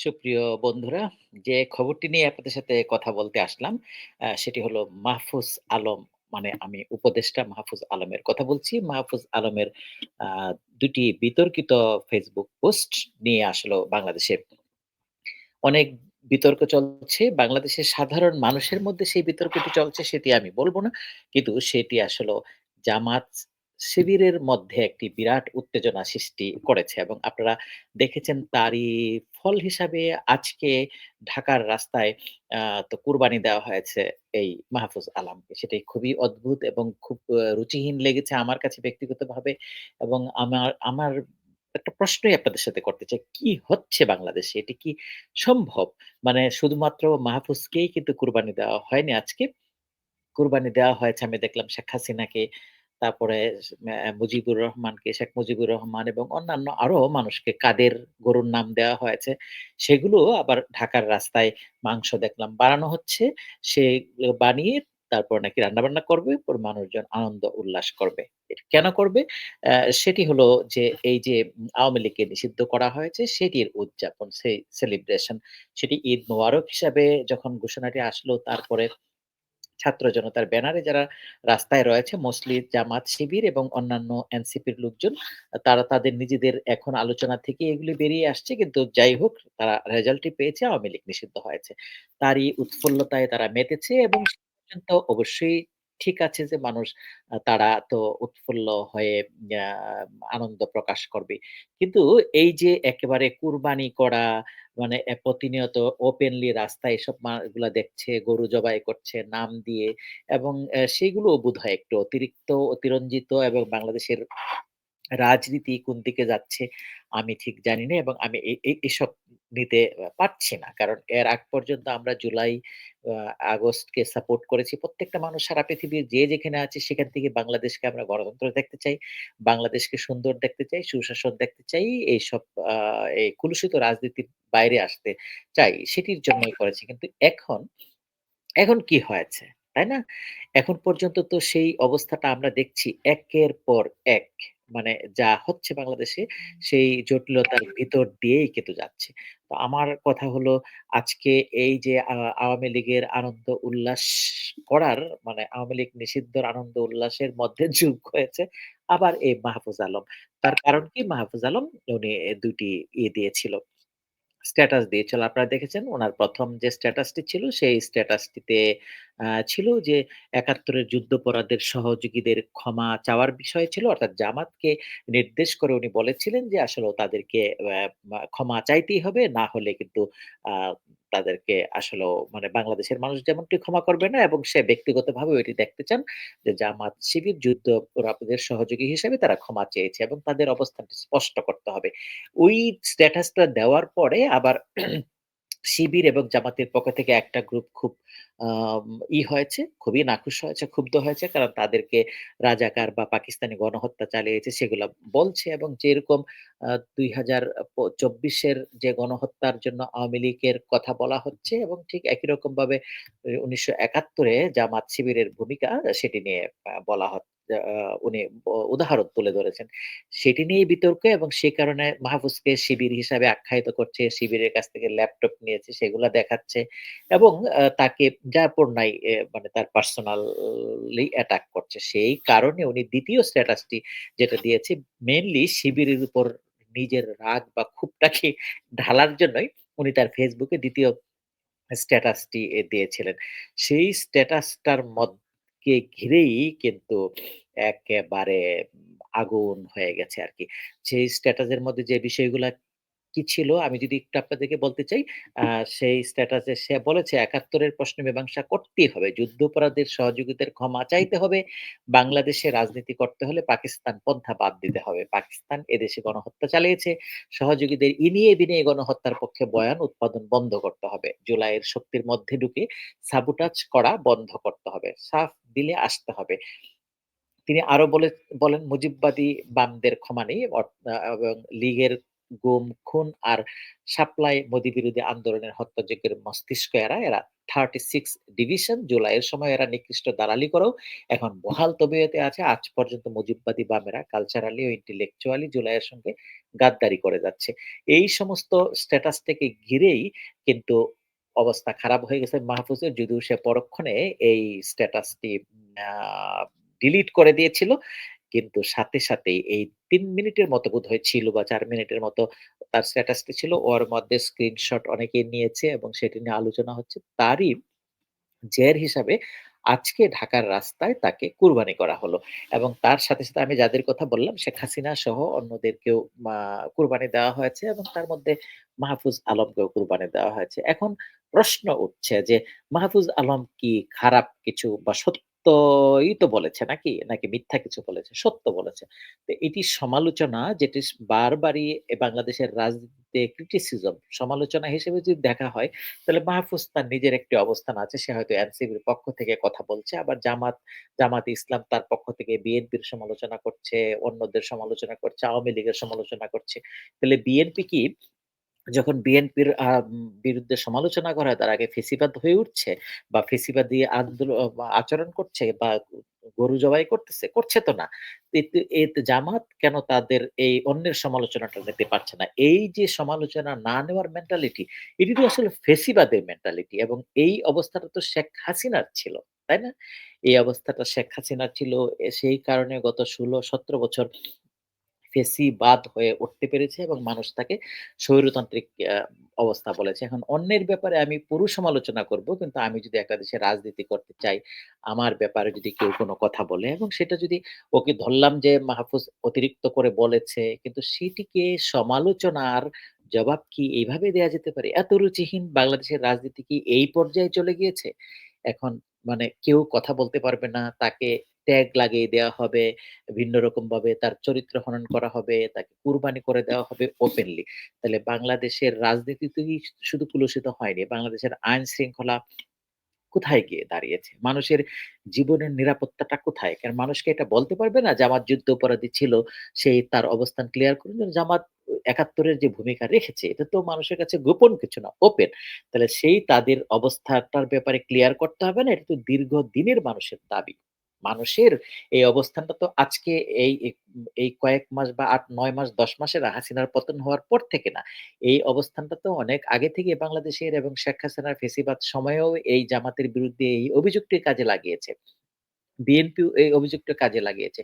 সুপ্রিয় বন্ধুরা, যে খবরটি নিয়ে আপনাদের সাথে কথা বলতে আসলাম, সেটি হলো মাহফুজ আলম মানে আমি উপদেষ্টা মাহফুজ আলমের কথা বলছি। মাহফুজ আলমের আ ২ টি বিতর্কিত ফেসবুক পোস্ট নিয়ে আসলো বাংলাদেশে অনেক বিতর্ক চলছে। বাংলাদেশের সাধারণ মানুষের মধ্যে সেই বিতর্কটি চলছে সেটি আমি বলব না। কিন্তু সেটি আসলেও জামাত শিবিরের মধ্যে একটি বিরাট উত্তেজনা সৃষ্টি করেছে এবং আপনারা দেখেছেন তারই ফল হিসাবে আজকে ঢাকার রাস্তায় তো কুরবানি দেওয়া হয়েছে এই মাহফুজ আলমকে। সেটাই খুবই অদ্ভুত এবং খুব রুচিহীন লেগেছে আমার কাছে ব্যক্তিগতভাবে এবং আমার আমার একটা প্রশ্নই আপনাদের সাথে করতে চাই। কি হচ্ছে বাংলাদেশে? এটি কি সম্ভব? মানে শুধুমাত্র মাহফুজকেই কিন্তু কুরবানি দেওয়া হয়নি আজকে। কুরবানি দেওয়া হয়েছে আমি দেখলাম শেখ হাসিনাকে, তারপরে মুজিবুর রহমানকে, শেখ মুজিবুর রহমান এবং অন্যান্য আরও মানুষকে কাদের গরুর নাম দেওয়া হয়েছে। সেগুলো আবার ঢাকার রাস্তায় মাংস দেখলাম বানানো হচ্ছে। সেগুলো বানিয়ে তারপর নাকি রান্নাবান্না করবে, পরে মানুষজন আনন্দ উল্লাস করবে। কেন করবে? সেটি হলো যে এই যে আওয়ামী লীগকে নিষিদ্ধ করা হয়েছে সেটির উদযাপন, সেই সেলিব্রেশন। সেটি ঈদ মোবারক হিসাবে যখন ঘোষণাটি আসলো তারপরে ছাত্র জনতার ব্যানারে যারা রাস্তায় রয়েছে মসলিদ, জামাত, শিবির এবং অন্যান্য এনসিপির লোকজন তারা তাদের নিজেদের এখন আলোচনা থেকে এগুলি বেরিয়ে আসছে। কিন্তু যাই হোক তারা রেজাল্টটি পেয়েছে আওয়ামী লীগ নিষিদ্ধ হয়েছে। তারই উৎফুল্লতায় তারা মেতেছে এবং পর্যন্ত অবশ্যই ঠিক আছে যে মানুষ তারা তো উৎফুল্ল হয়ে আনন্দ প্রকাশ করবে। কিন্তু এই যে একেবারে কুরবানি করা মানে প্রতিনিয়ত ওপেনলি রাস্তায় এসব মা এগুলা দেখছে, গরু জবাই করছে নাম দিয়ে এবং সেইগুলো বোধ হয় একটু অতিরিক্ত, অতিরঞ্জিত এবং বাংলাদেশের রাজনীতি কোন দিকে যাচ্ছে আমি ঠিক জানি না এবং আমি এসব নিতে পারছি না। কারণ এর আগ পর্যন্ত আমরা জুলাই, আগস্টকে সাপোর্ট করেছি। প্রত্যেকটা মানুষ সারা পৃথিবীর যে যেখানে আছে সেখান থেকে বাংলাদেশকে আমরা গণতন্ত্র দেখতে চাই। বাংলাদেশকে সুন্দর দেখতে চাই, সুশাসন দেখতে চাই। এইসব এই কুলুষিত রাজনীতির বাইরে আসতে চাই। সেটির জন্যই করেছি। কিন্তু এখন, এখন কি হয়েছে? তাই না? এখন পর্যন্ত তো সেই অবস্থাটা আমরা দেখছি একের পর এক। মানে যা হচ্ছে বাংলাদেশে, সেই জটিলতার ভিতর দিয়েই কিন্তু যাচ্ছে। তো আমার কথা হলো, আজকে এই যে আওয়ামী লীগের আনন্দ উল্লাস করার মানে আওয়ামী লীগ নিষিদ্ধর আনন্দ উল্লাসের মধ্যে যোগ হয়েছে, আবার এই মাহফুজ আলম। তার কারণ কি? মাহফুজ আলম উনি দুটি ইয়ে দিয়েছিল স্ট্যাটাস দিয়েছিল। আপনারা দেখেছেন, ওনার প্রথম যে স্ট্যাটাসটি ছিল, সেই স্ট্যাটাসটিতে ছিল যে একাত্তরের যুদ্ধপরাধের সহযোগীদের ক্ষমা চাওয়ার বিষয় ছিল। অর্থাৎ জামাতকে নির্দেশ করে উনি বলেছিলেন যে আসলে তাদেরকে ক্ষমা চাইতেই হবে। না হলে কিন্তু তাদেরকে আসলে মানে বাংলাদেশের মানুষ যেমনটি ক্ষমা করবে না এবং সে ব্যক্তিগতভাবেও এটি দেখতে চান যে জামাত শিবির, যুদ্ধ যুদ্ধপরাধীদের সহযোগী হিসেবে তারা ক্ষমা চেয়েছে এবং তাদের অবস্থানটি স্পষ্ট করতে হবে। ওই স্ট্যাটাসটা দেওয়ার পরে আবার শিবির এবং জামাতের পক্ষ থেকে একটা গ্রুপ খুব ই হয়েছে, খুবই নাখুশ হয়েছে, ক্ষুব্ধ হয়েছে। কারণ তাদেরকে রাজাকার বা পাকিস্তানি গণহত্যা চালিয়েছে সেগুলা বলছে এবং যেরকম দুই হাজার চব্বিশের যে গণহত্যার জন্য আওয়ামী লীগের কথা বলা হচ্ছে এবং ঠিক একই রকম ভাবে উনিশশো একাত্তরে জামাত শিবিরের ভূমিকা সেটি নিয়ে বলা হচ্ছে উনি উদাহরণ তুলে ধরেছেন। সেটি নিয়ে বিতর্ক এবং সে কারণে মাহফুজকে শিবির হিসাবে আখ্যায়িত করছে। শিবিরের কাছ থেকে ল্যাপটপ নিয়েছে, সেগুলা দেখাচ্ছে এবং তাকে যা নাই মানে তার পার্সোনালি অ্যাটাক করছে। সেই কারণে উনি ২য় স্ট্যাটাসটি যেটা দিয়েছে মেনলি শিবিরের উপর নিজের রাগ বা ক্ষোভটাকে ঢালার জন্যই উনি তার ফেসবুকে দ্বিতীয় ২য় স্ট্যাটাসটি দিয়েছিলেন। সেই স্ট্যাটাসটার মদকে ঘিরেই কিন্তু একেবারে আগুন হয়ে গেছে আর কি সেই স্ট্যাটাসের মধ্যে যে বিষয়গুলা কি ছিল আমি যদি একটু আপনাদেরকে বলতে চাই, সেই স্ট্যাটাসে সে বলেছে ৭১ এর প্রশ্নে মীমাংসা করতেই হবে। যুদ্ধাপরাধের সহযোগীদের ক্ষমা চাইতে হবে। বাংলাদেশে রাজনীতি করতে হলে পাকিস্তান পন্থা বাদ দিতে হবে। পাকিস্তান এদেশে গণহত্যা চালিয়েছে। সহযোগীদের ইনিয়ে বিনিয়ে গণহত্যার পক্ষে বয়ান উৎপাদন বন্ধ করতে হবে। জুলাইয়ের শক্তির মধ্যে ঢুকে সাবোটাজ করা বন্ধ করতে হবে। সাফ দিলে আসতে হবে। তিনি আরও বলে বলেন মুজিববাদী বামদের ক্ষমা নেই এবং লীগের গুম, খুন আর সাপ্লাই মোদি বিরোধী আন্দোলনের হত্যাযজ্ঞের মস্তিষ্ক এরা, এরা 36 ডিভিশন জুলাইয়ের সময় এরা নিকৃষ্ট দালালি করেও এখন বহাল তবিয়তে আছে। আজ পর্যন্ত মুজিববাদী বামেরা কালচারালি ও intellectually জুলাইয়ের সঙ্গে গাদ্দারি করে যাচ্ছে। এই সমস্ত স্ট্যাটাসটাকে ঘিরেই কিন্তু অবস্থা খারাপ হয়ে গেছে মাহফুজের যদিও সে পরক্ষণে এই স্ট্যাটাসটি ডিলিট করে দিয়েছিল। কিন্তু সাথে, সাথেই এই ৩ মিনিটের মতো বোধহয় ছিল বা চার মিনিটের মতো তার স্ট্যাটাসটি ছিল। ওর মধ্যে স্ক্রিনশট অনেকেই নিয়েছে এবং সেটি নিয়ে আলোচনা হচ্ছে। তারই জের হিসাবে আজকে ঢাকার রাস্তায় তাকে কুরবানি করা হলো। এবং তার সাথে, সাথে আমি যাদের কথা বললাম শেখ হাসিনা সহ অন্যদেরকেও কুরবানি দেওয়া হয়েছে এবং তার মধ্যে মাহফুজ আলমকেও কুরবানি দেওয়া হয়েছে। এখন প্রশ্ন উঠছে যে মাহফুজ আলম কি খারাপ কিছু বা সত্যই তো বলেছে নাকি? নাকি মিথ্যা কিছু বলেছে? সত্য বলেছে। তো সমালোচনা যেটি বারবারই বাংলাদেশের রাজনীতিতে সমালোচনা হিসেবে যদি দেখা হয়, তাহলে মাহফুজ তার নিজের একটি অবস্থান আছে। সে হয়তো এনসিবির পক্ষ থেকে কথা বলছে। আবার জামাত, জামাতে ইসলাম তার পক্ষ থেকে বিএনপির সমালোচনা করছে, অন্যদের সমালোচনা করছে, আওয়ামী লীগের সমালোচনা করছে। তাহলে বিএনপি কি যখন বিএনপির বিরুদ্ধে সমালোচনা করা হয় তার আগে ফেসিবাদ হয়ে উঠছে বা ফেসিবাদী আন্দোল বা আচরণ করছে বা গরু জবাই করতেছে? করছে তো না। জামাত কেন তাদের এই অন্যের সমালোচনাটা নিতে পারছে না? এই যে সমালোচনা না নেওয়ার মেন্টালিটি, এটি তো আসলে ফেসিবাদের মেন্টালিটি এবং এই অবস্থাটা তো শেখ হাসিনার ছিল। তাই না? এই অবস্থাটা শেখ হাসিনার ছিল। সেই কারণে গত ১৬-১৭ বছর ফেসিবাদ হয়ে উঠতে পেরেছে এবং মানুষ তাকে স্বৈরতান্ত্রিক অবস্থা বলেছে। এখন অন্যের ব্যাপারে আমি পুরো সমালোচনা করব। কিন্তু আমি যদি একটা দেশে রাজনীতি করতে চাই, আমার ব্যাপারে যদি কেউ কোনো কথা বলে এবং সেটা যদি ওকে ধরলাম যে মাহফুজ অতিরিক্ত করে বলেছে, কিন্তু সেটিকে সমালোচনার জবাব কি এইভাবে দেয়া যেতে পারে? এত রুচিহীন বাংলাদেশের রাজনীতি কি এই পর্যায়ে চলে গিয়েছে? এখন মানে কেউ কথা বলতে পারবে না। তাকে ট্যাগ লাগিয়ে দেওয়া হবে। ভিন্ন রকম ভাবে তার চরিত্র হনন করা হবে, তাকে কুরবানি করে দেওয়া হবে ওপেনলি। তাহলে বাংলাদেশের রাজনীতিতেই শুধু কুলুষিত হয়নি। বাংলাদেশের আইন শৃঙ্খলা কোথায় গিয়ে দাঁড়িয়েছে? মানুষের জীবনের নিরাপত্তাটা কোথায়? কারণ মানুষকে এটা বলতে পারবে না জামাত যুদ্ধ অপরাধী ছিল, সেই তার অবস্থান ক্লিয়ার করুন। জামাত একাত্তরের যে ভূমিকা রেখেছে, এটা তো মানুষের কাছে গোপন কিছু না, ওপেন। তাহলে সেই তাদের অবস্থাটার ব্যাপারে ক্লিয়ার করতে হবে না? এটা তো দীর্ঘদিনের মানুষের দাবি। মানুষের এই অবস্থানটা তো আজকে এই এই কয়েক মাস বা ৮-৯ মাস ১০ মাসের হাসিনার পতন হওয়ার পর থেকে না। এই অবস্থানটা তো অনেক আগে থেকে বাংলাদেশের এবং শেখ হাসিনার ফেসিবাদ সময়েও এই জামাতের বিরুদ্ধে এই অভিযোগটি কাজে লাগিয়েছে। বিএনপি এই অভিযোগটা কাজে লাগিয়েছে।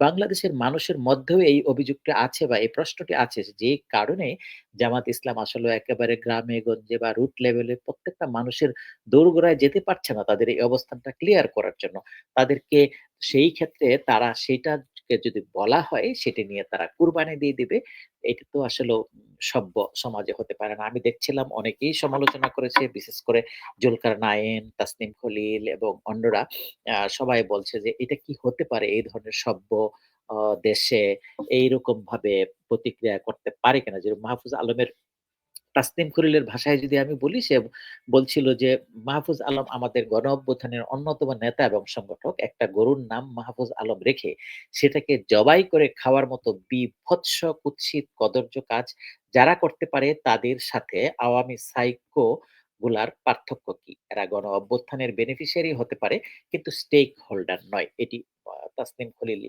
বাংলাদেশের মানুষের মধ্যেও এই অভিযোগটা আছে বা এই প্রশ্নটি আছে যে কারণে জামাত ইসলাম আসলে একেবারে গ্রামে, গঞ্জে বা রুট লেভেলে প্রত্যেকটা মানুষের দৌড়গোড়ায় যেতে পারছে না তাদের এই অবস্থানটা ক্লিয়ার করার জন্য। তাদেরকে সেই ক্ষেত্রে তারা সেইটাকে যদি বলা হয়, সেটি নিয়ে তারা কুরবানি দিয়ে দিবে। এটা তো আসলে সভ্য সমাজে হতে পারে না। আমি দেখছিলাম অনেকেই সমালোচনা করেছে, বিশেষ করে জুলকার নায়েন তাসনিম খলিল এবং অন্যরা সবাই বলছে যে, এটা কি হতে পারে এই ধরনের সভ্য দেশে এইরকমভাবে প্রতিক্রিয়া করতে পারে কিনা? যেরকম মাহফুজ আলমের তাসনিম খলিলের ভাষায় যদি আমি বলি সে বলছিল যে, "মাহফুজ আলম আমাদের গণ অভ্যুত্থানের অন্যতম নেতা এবং সংগঠক। একটা গরুর নাম মাহফুজ আলম রেখে সেটাকে জবাই করে খাওয়ার মতো বিভৎস কুৎসিত, কদর্য কাজ যারা করতে পারে তাদের সাথে আওয়ামী সাইকো গুলার পার্থক্য কি? এরা গণ অভ্যুত্থানের বেনিফিশিয়ারি হতে পারে কিন্তু স্টেক হোল্ডার নয়।" এটি তাসনিম খলিল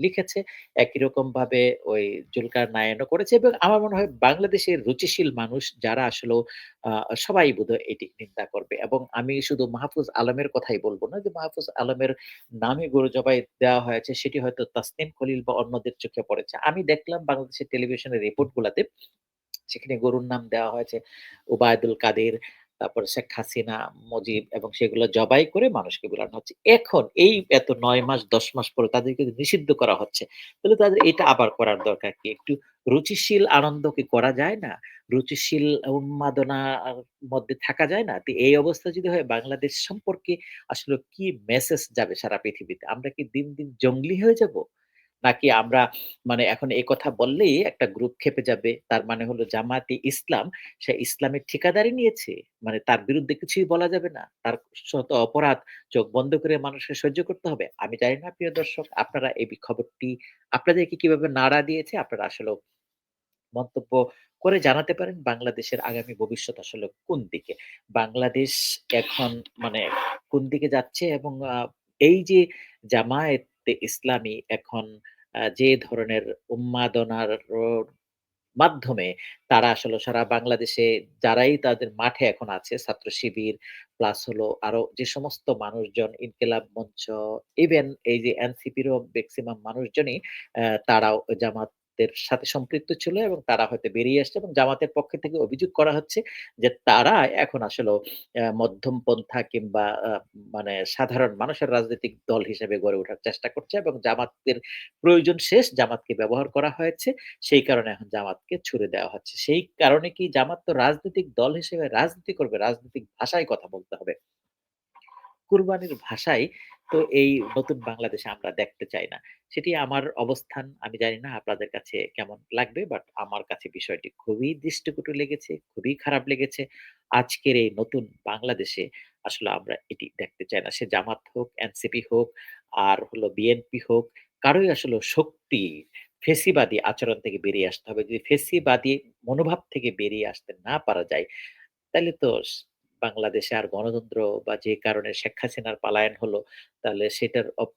লিখেছে। একই রকমভাবে ওই জুলকার নায়ানও করেছে এবং আমার মনে হয় বাংলাদেশের রুচিশীল মানুষ যারা আসলেও আ সবাই বোধহয় এটি নিন্দা করবে এবং আমি শুধু মাহফুজ আলমের কথাই বলব না যে মাহফুজ আলমের নামে গরু জবাই দেওয়া হয়েছে সেটি হয়তো তাসনিম খলিল বা অন্যদের চোখে পড়েছে। আমি দেখলাম বাংলাদেশের টেলিভিশনের রিপোর্ট গুলাতে সেখানে গরুর নাম দেওয়া হয়েছে ওবায়দুল কাদের, তারপরে শেখ হাসিনা, মজিব এবং সেগুলো জবাই করে মানুষকে বিলানো হচ্ছে। এখন এই এত নয় মাস ১০ মাস পরে তাদেরকে নিষিদ্ধ করা হচ্ছে। তাহলে তাদের এটা আবার করার দরকার কি? একটু রুচিশীল আনন্দ কি করা যায় না? রুচিশীল উন্মাদনার মধ্যে থাকা যায় না? তো এই অবস্থা যদি হয় বাংলাদেশ সম্পর্কে আসলে কি মেসেজ যাবে সারা পৃথিবীতে? আমরা কি দিন, দিন জঙ্গলি হয়ে যাব? নাকি আমরা মানে এখন এই কথা বললেই একটা গ্রুপ খেপে যাবে। তার মানে হলো জামায়াতে ইসলাম, সে ইসলামের ঠিকাদারি নিয়েছে। মানে তার বিরুদ্ধে কিছুই বলা যাবে না। তার শত অপরাধ চোখ বন্ধ করে মানুষকে সহ্য করতে হবে। আমি জানি না প্রিয় দর্শক আপনারা এই খবরটি আপনাদেরকে কীভাবে নাড়া দিয়েছে আপনারা আসলেও মন্তব্য করে জানাতে পারেন বাংলাদেশের আগামী ভবিষ্যৎ আসলে কোন দিকে? বাংলাদেশ এখন মানে কোন দিকে যাচ্ছে এবং এই যে জামায়াতে ইসলামী এখন যে ধরনের উন্মাদনার মাধ্যমে তারা আসলে সারা বাংলাদেশে যারাই তাদের মাঠে এখন আছে, ছাত্র শিবির প্লাস হলো আরও যে সমস্ত মানুষজন, ইনকিলাব মঞ্চ ইভেন এই যে এনসিপিরও ম্যাক্সিমাম মানুষজনই তারাও তারাও জামাতের সাথে সম্পৃক্ত ছিল এবং তারা হয়তো বেরিয়ে আসছে এবং জামাতের পক্ষ থেকে অভিযোগ করা হচ্ছে যে তারা এখন আসলেও আ মধ্যমপন্থা কিংবা মানে সাধারণ মানুষের রাজনৈতিক দল হিসেবে গড়ে ওঠার চেষ্টা করছে এবং জামাতের প্রয়োজন শেষ, জামাতকে ব্যবহার করা হয়েছে। সেই কারণে এখন জামাতকে ছুড়ে দেওয়া হচ্ছে। সেই কারণে কি জামাত তো রাজনৈতিক দল হিসেবে রাজনীতি করবে, রাজনৈতিক ভাষায় কথা বলতে হবে। কুরবানির ভাষায় তো এই নতুন বাংলাদেশে আমরা দেখতে চাই না। সেটি আমার অবস্থান। আমি জানি না আপনাদের কাছে কেমন লাগবে। বাট আমার কাছে বিষয়টি খুবই দৃষ্টিকটু লেগেছে, খুবই খারাপ লেগেছে। আজকের এই নতুন বাংলাদেশে আসলে আমরা এটি দেখতে চাই না। সে জামাত হোক, এনসিপি হোক, আর হলো বিএনপি হোক, কারোই আসলে শক্তি ফেসিবাদী আচরণ থেকে বেরিয়ে আসতে হবে। যদি ফেসিবাদী মনোভাব থেকে বেরিয়ে আসতে না পারা যায়, তাহলে তো বাংলাদেশে আর গণতন্ত্র বা যে কারণে শেখ হাসিনার পালায়ন হলো, তাহলে সেটার অপ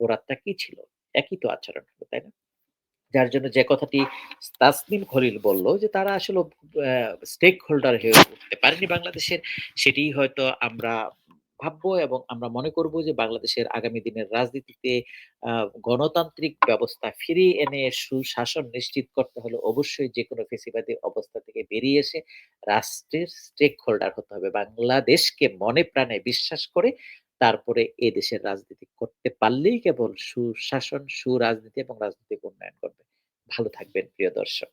অপরাধটা কি ছিল? একই তো আচরণ হলো, তাই না? যার জন্য যে কথাটি তাসনিম খলিল বলল যে তারা আসলে স্টেক হোল্ডার হয়ে উঠতে পারেনি বাংলাদেশের। সেটি হয়তো আমরা ভাববো এবং আমরা মনে করব যে বাংলাদেশের আগামী দিনের রাজনীতিতে গণতান্ত্রিক ব্যবস্থা ফিরিয়ে এনে সুশাসন নিশ্চিত করতে হলে অবশ্যই যে কোনো ফ্যাসিবাদী অবস্থা থেকে বেরিয়ে এসে রাষ্ট্রের স্টেক হোল্ডার হতে হবে। বাংলাদেশকে মনে প্রাণে বিশ্বাস করে তারপরে এ দেশের রাজনীতি করতে পারলেই কেবল সুশাসন, সুরাজনীতি এবং রাজনৈতিক উন্নয়ন করবে। ভালো থাকবেন প্রিয় দর্শক।